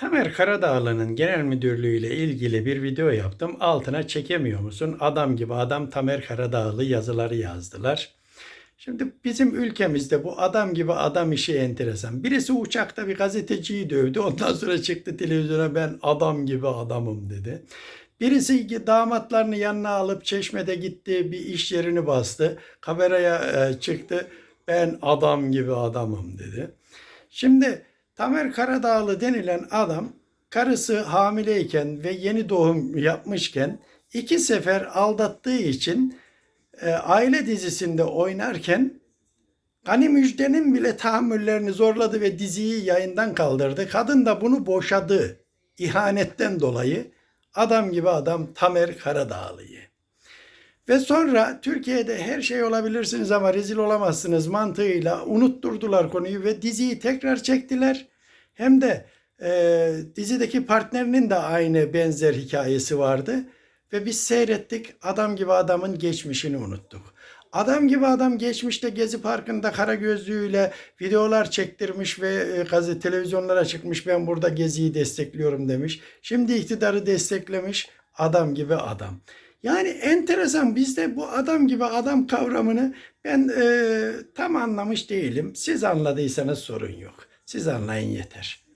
Tamer Karadağlı'nın genel müdürlüğü ile ilgili bir video yaptım. Altına çekemiyor musun? Adam gibi adam Tamer Karadağlı yazıları yazdılar. Şimdi bizim ülkemizde bu adam gibi adam işi enteresan. Birisi uçakta bir gazeteciyi dövdü. Ondan sonra çıktı televizyona ben adam gibi adamım dedi. Birisi damatlarını yanına alıp çeşmede gitti bir iş yerini bastı. Kameraya e, çıktı ben adam gibi adamım dedi. Şimdi Tamer Karadağlı denilen adam karısı hamileyken ve yeni doğum yapmışken iki sefer aldattığı için e, aile dizisinde oynarken Gani Müjde'nin bile tahammüllerini zorladı ve diziyi yayından kaldırdı. Kadın da bunu boşadı. İhanetten dolayı adam gibi adam Tamer Karadağlı'yı. Ve sonra Türkiye'de her şey olabilirsiniz ama rezil olamazsınız mantığıyla unutturdular konuyu ve diziyi tekrar çektiler. Hem de e, dizideki partnerinin de aynı benzer hikayesi vardı. Ve biz seyrettik adam gibi adamın geçmişini unuttuk. Adam gibi adam geçmişte Gezi Parkı'nda kara gözlüğüyle videolar çektirmiş ve e, gazete televizyonlara çıkmış ben burada Gezi'yi destekliyorum demiş. Şimdi iktidarı desteklemiş adam gibi adam. Yani enteresan bizde bu adam gibi adam kavramını ben e, tam anlamış değilim. Siz anladıysanız sorun yok. Siz anlayın yeter.